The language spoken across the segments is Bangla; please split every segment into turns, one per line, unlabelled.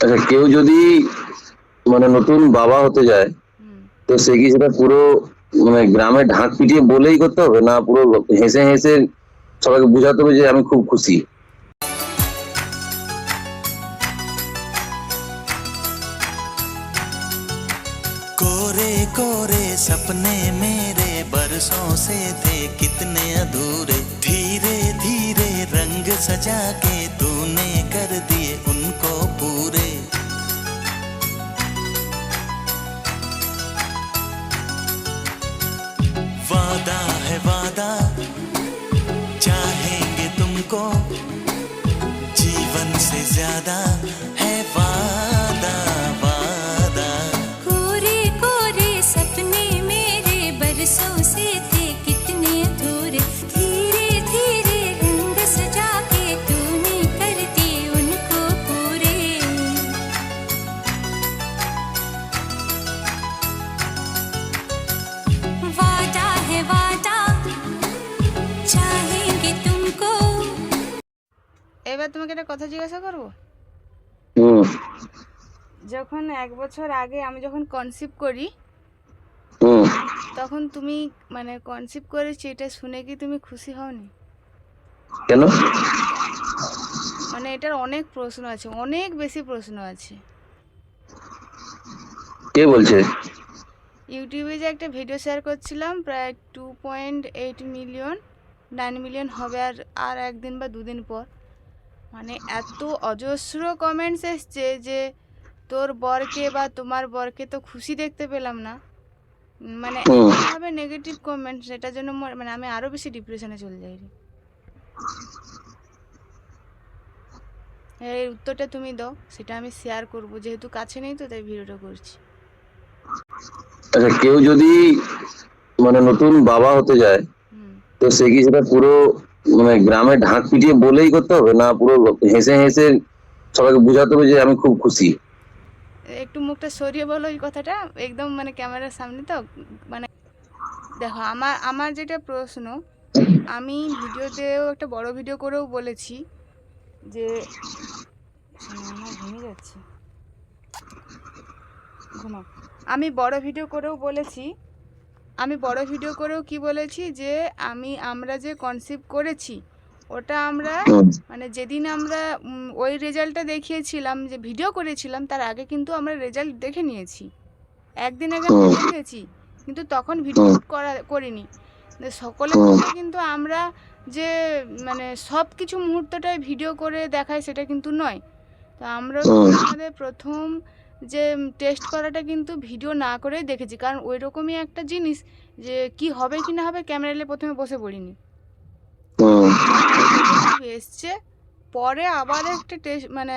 আচ্ছা কেউ যদি মানে নতুন বাবা হতে যায়
হুম।
তো সে কি সেটা পুরো মানে গ্রামে ঢাক পিটিয়ে বলেই করতে হবে না পুরো হেসে হেসে সবাইকে বোঝাতে হবে যে আমি খুব খুশি
कोरे कोरे सपने मेरे बरसों से थे कितने अधूरे धीरे धीरे रंग सजा के तूने कर दिए उनको
size
adam তোমাকে একটা কথা জিজ্ঞাসা করব? যখন এক বছর আগে আমি যখন কনসিভ করি তখন তুমি মানে কনসিভ করেছি এটা শুনে কি তুমি খুশি হওনি?
কেন?
মানে এটার অনেক প্রশ্ন আছে অনেক বেশি প্রশ্ন আছে।
কে বলছে?
ইউটিউবে যে একটা ভিডিও শেয়ার করছিলাম প্রায় two point eight million nine million হবে আর আর একদিন বা দুদিন পর। মানে এত অজস্র কমেন্টস এসছে যে তোর বরকে বা তোমার বরকে তো খুশি দেখতে পেলাম না মানে। এভাবে নেগেটিভ কমেন্ট সেটার জন্য মানে আমি আরও বেশি ডিপ্রেশনে চলে যাই রে। এর উত্তরটা তুমি দাও সেটা আমি শেয়ার করব যেহেতু কাছে নেই তো তাই ভিডিওটা করছি
আচ্ছা কেউ যদি মানে নতুন বাবা হতে যায় তো সে কি সেটা পুরো মানে গ্রামে ঢাক পিটিয়ে বলেই করতে হবে, না পুরো হেসে হেসে সবাইকে বোঝাতে হবে যে আমি খুব খুশি।
একটু মুখটা সরিয়ে বলো এই কথাটা, একদম মানে ক্যামেরার সামনে তো মানে দেখো, আমার আমার যেটা প্রশ্ন, আমি ভিডিওতেও একটা বড় ভিডিও করেও বলেছি যে আমার যাচ্ছে। আমি বড় ভিডিও করেও বলেছি আমি বড় ভিডিও করেও কি বলেছি যে, আমি, আমরা যে কনসিভ করেছি, ওটা আমরা মানে যেদিন আমরা ওই রেজাল্টটা দেখিয়েছিলাম, যে ভিডিও করেছিলাম, তার আগে কিন্তু আমরা রেজাল্ট দেখে নিয়েছি একদিন আগে। দেখেছি কিন্তু তখন ভিডিও। করা, করিনি যে সকলে
হুম।
মিলে কিন্তু আমরা যে মানে সব কিছু মুহূর্তটাই ভিডিও করে দেখাই সেটা কিন্তু নয় তো আমরা আমাদের প্রথম যে টেস্ট করাটা কিন্তু ভিডিও না করেই দেখেছি। কারণ ওই রকমই একটা জিনিস যে কি হবে কি না হবে ক্যামেরালে প্রথমে বসে পড়িনি। এসছে পরে আবার একটা টেস্ট মানে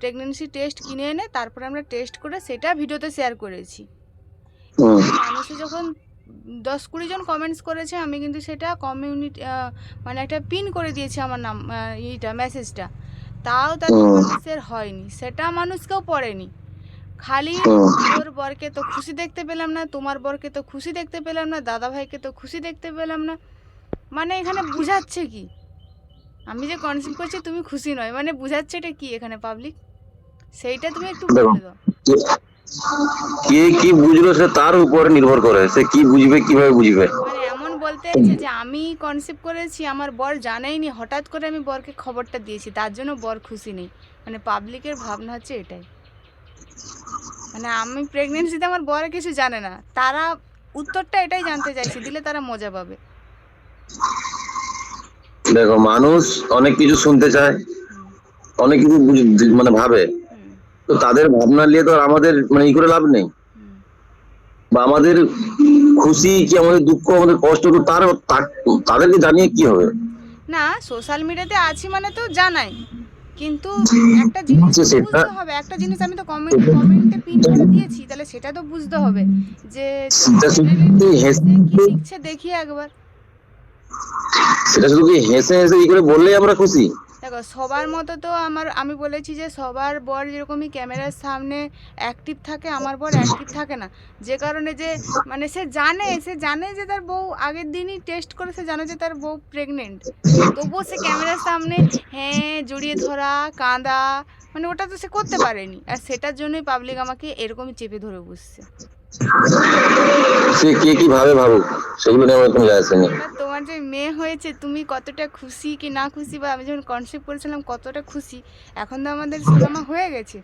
প্রেগনেন্সি টেস্ট কিনে এনে তারপরে আমরা টেস্ট করে সেটা ভিডিওতে শেয়ার করেছি। মানুষে যখন দশ কুড়ি জন কমেন্টস করেছে আমি কিন্তু সেটা কমিউনিটি মানে একটা পিন করে দিয়েছি আমার নাম এইটা মেসেজটা তাও। মানুষের হয়নি। সেটা মানুষকেও পড়েনি। খালি। তোর বরকে তো খুশি দেখতে পেলাম না তোমার বরকে তো খুশি দেখতে পেলাম না দাদা ভাইকে তো খুশি দেখতে পেলাম না। মানে এখানে বুঝাচ্ছে কি? আমি যে কনসিভ করছি তুমি খুশি নয় মানে বুঝাচ্ছে এটা কি এখানে পাবলিক সেইটা তুমি একটু বলে দাও।
কে কি বুঝলো সে তার উপরে নির্ভর করে সে কি বুঝবে কীভাবে বুঝবে?
মানে এমন বলতে চাইছে যে আমি কনসেপ্ট করেছি আমার বর জানাইনি হঠাৎ করে আমি বরকে খবরটা দিয়েছি তার জন্য বর খুশি নেই। মানে পাবলিকের ভাবনা হচ্ছে এটাই। মানে আমি প্রেগনেন্সিতে আমার বর কিছু জানে না। তারা উত্তরটা এটাই জানতে চাইছে দিলে তারা মজা পাবে।
দেখো মানুষ অনেক কিছু শুনতে চায় অনেক কিছু মানে ভাবে। তো তাদের ভাবনা নিয়ে তো আমাদের মানে ই করে লাভ নেই। বা আমাদের খুশি কি আমাদের দুঃখ আমাদের কষ্ট তো তার তাদেরকে জানিয়ে কি হবে?
না সোশ্যাল মিডিয়াতে আছি মানে তো জানাই। কিন্তু একটা জিনিস বুঝতে হবে একটা জিনিস আমি তো কমেন্ট কমেন্টে পিন করে দিয়েছি তাহলে সেটা তো বুঝতে হবে যে কি লিখছে দেখি একবার।
সেটা শুধু কি হেসে হেসে ই করে বললেই আমরা খুশি?
দেখো সবার মতো তো আমার আমি বলেছি যে সবার বর যেরকমই ক্যামেরার সামনে অ্যাক্টিভ থাকে আমার বর অ্যাক্টিভ থাকে না। যে কারণে যে মানে সে জানে সে জানে যে তার বউ আগের দিনই টেস্ট করে সে জানে যে তার বউ প্রেগনেন্ট তবুও সে ক্যামেরার সামনে হ্যাঁ জড়িয়ে ধরা কাঁদা। মানে ওটা তো সে করতে পারেনি। আর সেটার জন্যই পাবলিক আমাকে এরকমই চেপে ধরে বসছে।
সে কে কীভাবে ভাবুক? সেগুলো নিয়ে আমার কোনো যায় আসে
মেয়ে হয়েছে তুমি কতটা খুশি কি না খুশি বা আমি যখন কনসেপ্ট করেছিলাম কতটা খুশি এখন তো আমাদের সিনেমা হয়ে গেছে।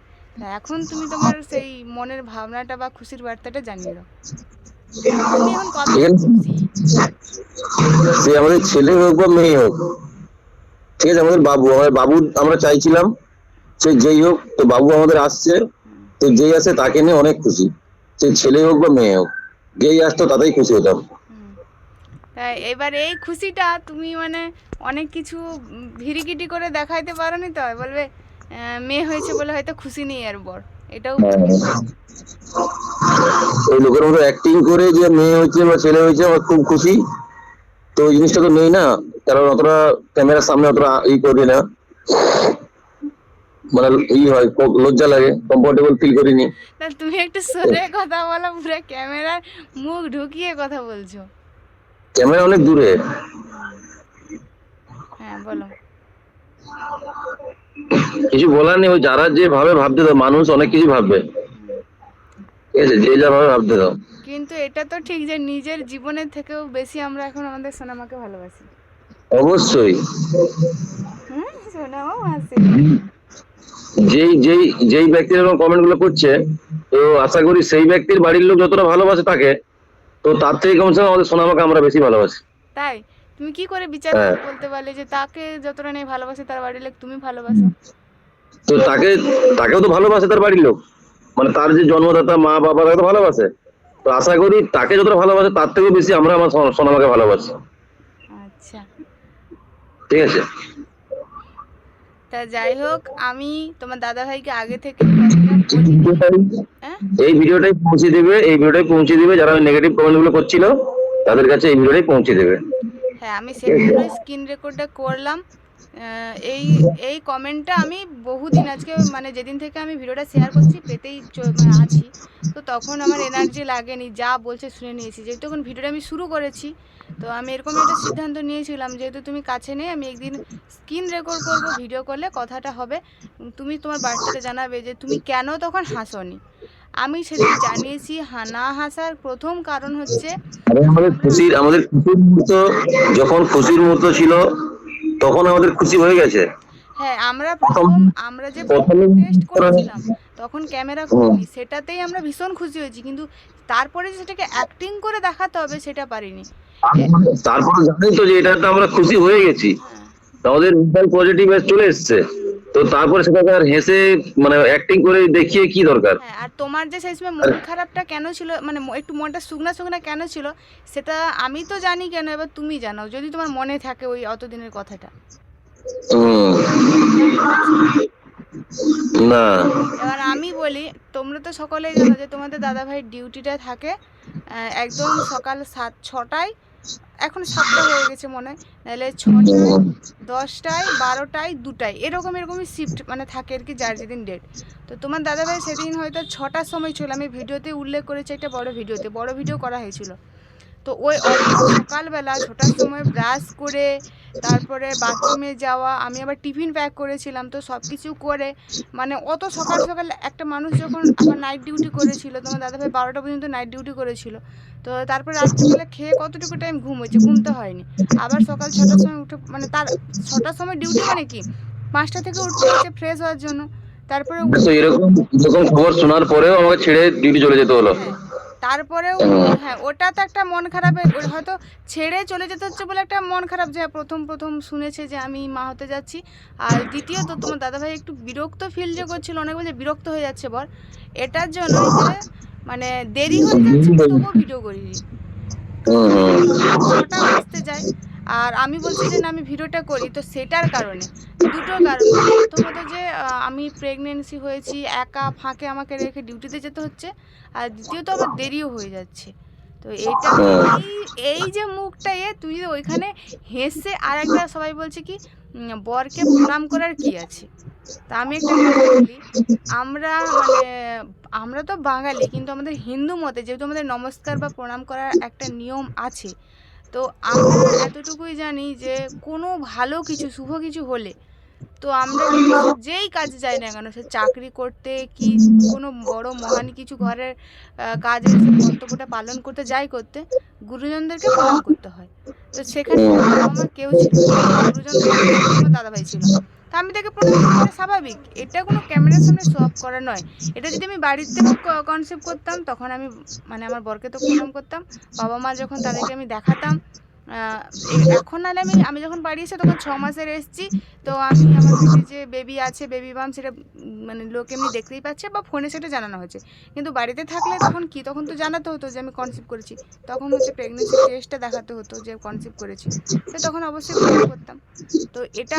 এখন তুমি তোমার সেই মনের ভাবনাটা বা খুশির বার্তাটা জানিয়ে দাও। তুমি এখন কতটা
সে আমাদের ছেলে হোক বা মেয়ে হোক ঠিক আছে আমাদের বাবু আমাদের বাবু আমরা চাইছিলাম সে যেই হোক তো বাবু আমাদের আসছে তো যেই আসে তাকে নিয়ে অনেক খুশি সে ছেলে হোক বা মেয়ে হোক যেই আসতো তাতেই খুশি হতাম।
এবার এই খুশিটা তুমি মানে অনেক কিছু ভিড়িকিটি করে দেখাইতে পারো নি তো? বলবে মেয়ে হয়েছে বলে হয়তো খুশি নেই আর বর। এটাও
ওই লোকের মতো অ্যাক্টিং করে যে মেয়ে হয়েছে বা ছেলে হয়েছে আমার খুব খুশি। তো ওই জিনিসটা তো নেই না কারণ অতটা ক্যামেরার সামনে অতটা ই করি না। মানে ই হয় ক- লজ্জা লাগে কমফোর্টেবল ফিল করিনি।
তুমি একটু সরে কথা বলো পুরো ক্যামেরার মুখ ঢুকিয়ে কথা বলছো।
ক্যামেরা অনেক দূরে।
হ্যাঁ বলো।
কিছু বলার নেই ওই যারা যে ভাবে ভাবতে দাও মানুষ অনেক কিছু ভাববে। ঠিক আছে যে যা ভাবে ভাবতে দাও।
কিন্তু এটা তো ঠিক যে নিজের জীবনের থেকেও বেশি আমরা এখন আমাদের সোনামাকে ভালোবাসি।
অবশ্যই।
সোনামাও আছে।
যেই যেই যেই ব্যক্তি এরকম কমেন্টগুলো করছে তো আশা করি সেই ব্যক্তির বাড়ির লোক যতটা ভালোবাসে তাকে তো তার থেকে কমসে কম আমাদের সোনামাকে আমরা বেশি ভালোবাসি।
তাই? তুমি কি করে বিচার
হ্যাঁ।
বলতে পারলে যে তাকে যতটা নেই ভালোবাসে তার বাড়ির লোক তুমি ভালোবাসো?
তো তাকে তাকেও তো ভালোবাসে তার বাড়ির লোক। মানে তার যে জন্মদাতা মা বাবা তাকে তো ভালোবাসে। তো আশা করি তাকে যতটা ভালোবাসে তার থেকেও বেশি আমরা আমার সোনামাকে ভালোবাসি।
আচ্ছা।
ঠিক আছে?
তা যাই হোক আমি তোমার দাদা ভাইকে আগে থেকে হ্যাঁ?
এই ভিডিওটাই পৌঁছে দেবে এই ভিডিওটাই পৌঁছে দেবে যারা নেগেটিভ কমেন্টগুলো করছিল তাদের কাছে এই ভিডিওটাই পৌঁছে দেবে।
হ্যাঁ আমি সেই জন্য স্ক্রিন রেকর্ডটা করলাম। এই এই কমেন্টটা আমি বহুদিন আজকে মানে যেদিন থেকে আমি ভিডিওটা শেয়ার করছি, পেতেই মানে আছি। তো তখন আমার এনার্জি লাগেনি, যা বলছে শুনে নিয়েছি। যেহেতু এখন ভিডিওটা আমি শুরু করেছি, তো আমি এরকম একটা সিদ্ধান্ত নিয়েছিলাম, যেহেতু তুমি কাছে নেই, আমি একদিন স্ক্রিন রেকর্ড করব ভিডিও করলে কথাটা হবে। তুমি তোমার বার্তাটা জানাবে যে তুমি কেন তখন হাসনি? আমি সেদিন জানিয়েছি, না হাসার প্রথম কারণ হচ্ছে
আমাদের খুশির আমাদের খুশির যখন খুশির মুহূর্ত ছিল তখন আমাদের খুশি হয়ে গেছে।
হ্যাঁ আমরা প্রথম আমরা যে টেস্ট করেছিলাম তখন ক্যামেরা খুলি সেটাতেই আমরা ভীষণ খুশি হয়েছি কিন্তু তারপরে যে সেটাকে অ্যাক্টিং করে দেখাতে হবে সেটা পারিনি।
তারপরে জানি তো যে এটা তো আমরা খুশি হয়ে গেছি।
তাদের
আমাদের মেন্টাল পজিটিভ চলে এসছে। তো তারপরে সেটাকে আর হেসে মানে অ্যাক্টিং করে দেখিয়ে কি দরকার?
হ্যাঁ আর তোমার যে সেই সময় মন খারাপটা কেন ছিল মানে একটু মনটা শুকনা শুকনা কেন ছিল সেটা আমি তো জানি কেন এবার তুমি জানাও যদি তোমার মনে থাকে ওই অতদিনের কথাটা।
না।
এবার আমি বলি তোমরা তো সকলেই জানো যে তোমাদের দাদাভাইয়ের ডিউটিটা থাকে একদম সকাল সাত ছটায় এখন সাতটা হয়ে গেছে মনে। হয় নাহলে ছটায়, দশটায়, বারোটায়, দুটায়, এরকম এরকমই শিফট মানে থাকে আর কি যার যেদিন ডেট তো তোমার দাদাভাই সেদিন হয়তো ছটার সময় ছিল। আমি ভিডিওতে উল্লেখ করেছি একটা বড় ভিডিওতে। বড় ভিডিও করা হয়েছিল। তো ওই সকালবেলা ছটার সময় ব্রাশ করে তারপরে বাথরুমে যাওয়া আমি আবার টিফিন প্যাক করেছিলাম তো সব কিছু করে মানে অত সকাল সকাল একটা মানুষ যখন আবার নাইট ডিউটি করেছিল তোমার দাদাভাই বারোটা পর্যন্ত নাইট ডিউটি করেছিল তো তারপরে রাত্রিবেলা খেয়ে কতটুকু টাইম ঘুম হয়েছে ঘুমতে হয়নি। আবার সকাল ছটার সময় উঠে মানে তার ছটার সময় ডিউটি মানে কি? পাঁচটা থেকে উঠতে হচ্ছে ফ্রেশ হওয়ার জন্য তারপরে
এরকম এরকম খবর শোনার পরেও আমাকে ছেড়ে ডিউটি চলে যেতে হলো।
হ্যাঁ, তারপরেও হ্যাঁ ওটা তো একটা মন খারাপের হয়তো ছেড়ে চলে যেতে হচ্ছে বলে একটা মন খারাপ যে হ্যাঁ, প্রথম প্রথম শুনেছে যে আমি মা হতে যাচ্ছি। আর দ্বিতীয়ত তোমার দাদাভাই একটু বিরক্ত ফিল যে করছিল অনেক বলছে বিরক্ত হয়ে যাচ্ছে বল এটার জন্য যে মানে দেরি হয়ে যাচ্ছে তবুও ভিডিও করিনি। ওটা আসতে যায়। আর আমি বলছি যে না আমি ভিডিওটা করি। তো সেটার কারণে দুটো কারণ। প্রথমত যে আমি প্রেগনেন্সি হয়েছি একা ফাঁকে আমাকে রেখে ডিউটিতে যেতে হচ্ছে। আর দ্বিতীয়ত আমার দেরিও হয়ে যাচ্ছে। তো এটা। এই এই যে মুখটা এ তুই ওইখানে হেসে আর একটা সবাই বলছে কি বরকে প্রণাম করার কি আছে? তা আমি একটা কথা বলি আমরা মানে আমরা তো বাঙালি কিন্তু আমাদের হিন্দু মতে যেহেতু আমাদের নমস্কার বা প্রণাম করার একটা নিয়ম আছে তো আমরা এতটুকুই জানি যে কোনো ভালো কিছু, শুভ কিছু হলে তো আমরা যেই কাজে যাই না কেন, সে চাকরি করতে কি কোনো বড় মহান কিছু ঘরের কাজ কর্তব্যটা পালন করতে, যাই করতে গুরুজনদেরকে পালন করতে হয় তো সেখানে আমার কেউ ছিল। গুরুজন দাদাভাই ছিল। তা আমি তাকে স্বাভাবিক? এটা কোনো ক্যামেরার সামনে শো অফ করা নয়। এটা যদি আমি বাড়িতে কনসেপ্ট করতাম, তখন আমি মানে আমার বরকে তো প্রণাম করতাম, বাবা মা যখন তাদেরকে আমি দেখাতাম এখন নাহলে আমি আমি যখন বাড়ি এসে তখন ছ মাসের এসেছি তো আমি আমার যে বেবি আছে বেবি বাম সেটা মানে লোক এমনি দেখতেই পাচ্ছে বা ফোনে সেটা জানানো হয়েছে। কিন্তু বাড়িতে থাকলে তখন কি? তখন তো জানাতে হতো যে আমি কনসেপ্ট করেছি। তখন হচ্ছে প্রেগনেন্সি টেস্টটা দেখাতে হতো যে কনসেপ্ট করেছি। তো তখন অবশ্যই করতাম। তো এটা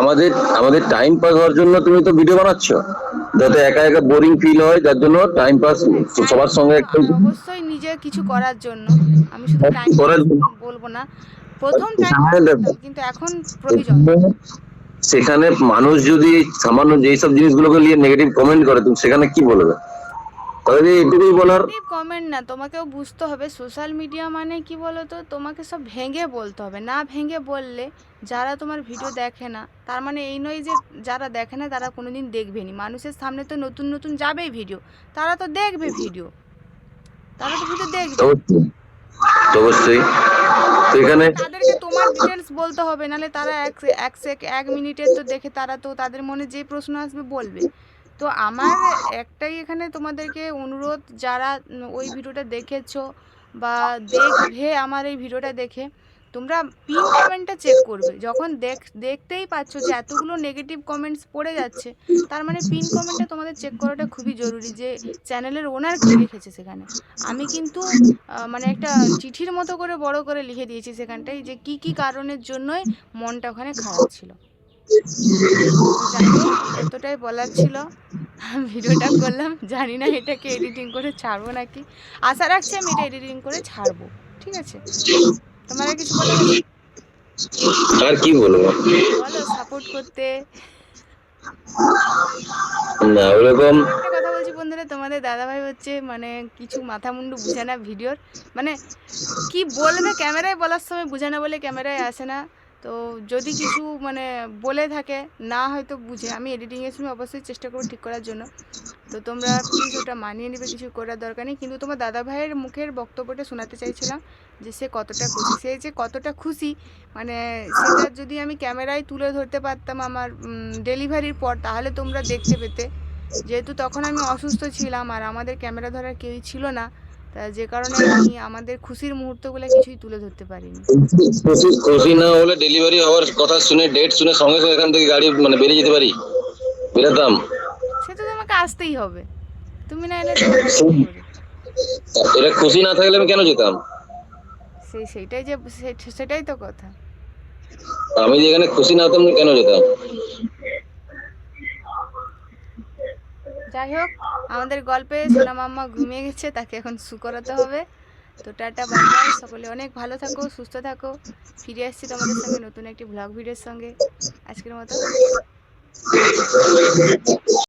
আমাদের আমাদের টাইম পাস হওয়ার জন্য তুমি তো ভিডিও বানাচ্ছ। যাতে একা একা বোরিং ফিল হয় যার জন্য টাইম পাস সবার সঙ্গে একটু
অবশ্যই কিছু করার জন্য। আমি শুধু টাইম বলব না প্রথম টাইম কিন্তু এখন প্রয়োজন।
সেখানে মানুষ যদি সামান্য যেই সব জিনিসগুলোকে নিয়ে নেগেটিভ কমেন্ট করে তুমি সেখানে কি বলবে? তাহলে এটুকুই বলার।
কমেন্ট না তোমাকেও বুঝতে হবে। সোশ্যাল মিডিয়া মানে কি বলতো? তোমাকে সব ভেঙে বলতে হবে। না ভেঙে বললে যারা তোমার ভিডিও দেখে না তার মানে এই নয় যে যারা দেখে না তারা কোনোদিন দেখবে নি। মানুষের সামনে তো নতুন নতুন যাবেই ভিডিও তারা তো দেখবে ভিডিও তারা তো ভিডিও দেখবে।
অবশ্যই। অবশ্যই। তো এখানে
তাদেরকে তোমার বলতে হবে তারা এক এক সেক এক মিনিটের তো দেখে তারা তো তাদের মনে যে প্রশ্ন আসবে বলবে। তো আমার একটাই এখানে তোমাদেরকে অনুরোধ যারা ওই ভিডিওটা দেখেছ বা দেখবে আমার এই ভিডিওটা দেখে তোমরা পিন কমেন্টটা চেক করবে। যখন দেখ, দেখতেই পাচ্ছ যে এতগুলো নেগেটিভ কমেন্টস পড়ে যাচ্ছে, তার মানে পিন কমেন্টটা তোমাদের চেক করাটা খুবই জরুরি যে চ্যানেলের ওনার কী লিখেছে সেখানে। আমি কিন্তু মানে একটা চিঠির মতো করে বড় করে লিখে দিয়েছি সেখানটায় যে কি কি কারণের জন্যই মনটা ওখানে খারাপ ছিল। এতটাই বলার ছিল। ভিডিওটা করলাম। জানি না এটাকে এডিটিং করে ছাড়বো নাকি। আশা রাখছি আমি এটা এডিটিং করে ছাড়বো। ঠিক আছে? তোমার কিছু বলার?
আর কি বলব?
বলো সাপোর্ট করতে।
না ওরকম
কথা বলছি বন্ধুরা তোমাদের দাদাভাই হচ্ছে মানে কিছু মাথা মুন্ডু বুঝে না ভিডিওর। মানে কি বলবে ক্যামেরায় বলার সময় বুঝে না বলে ক্যামেরায় আসে না। তো যদি কিছু মানে বলে থাকে না হয়তো বুঝে। আমি এডিটিংয়ের সময় অবশ্যই চেষ্টা করব ঠিক করার জন্য। তো তোমরা প্লিজ ওটা মানিয়ে নেবে কিছু করার দরকার নেই। কিন্তু তোমার দাদা ভাইয়ের মুখের বক্তব্যটা শোনাতে চাইছিলাম যে সে কতটা খুশি। সে যে কতটা খুশি মানে সেটা যদি আমি ক্যামেরায় তুলে ধরতে পারতাম আমার ডেলিভারির পর তাহলে তোমরা দেখতে পেতে। যেহেতু তখন আমি অসুস্থ ছিলাম আর আমাদের ক্যামেরা ধরার কেউই ছিল না তা যে কারণে আমি আমাদের খুশির মুহূর্তগুলো কিছুই তুলে ধরতে পারিনি।
খুশি না হলে ডেলিভারি হওয়ার কথা শুনে ডেট শুনে সঙ্গে সঙ্গে এখান থেকে গাড়ি মানে বেরিয়ে যেতে পারি? বেরোতাম?
সে তো তোমাকে আসতেই হবে। তুমি না এলে?
এটা খুশি না থাকলে আমি কেন যেতাম?
সেই সেইটাই যে সেটাই তো কথা।
আমি যে এখানে খুশি না হতাম কেন যেতাম?
যাই হোক আমাদের গল্পে সোনা মাম্মা ঘুমিয়ে গেছে তাকে এখন শু করাতে হবে। তো টাটা বাই বাই সকলে অনেক ভালো থাকো সুস্থ থাকো। ফিরে আসছি তোমাদের সঙ্গে নতুন একটি ব্লগ ভিডিওর সঙ্গে। আজকের মতো।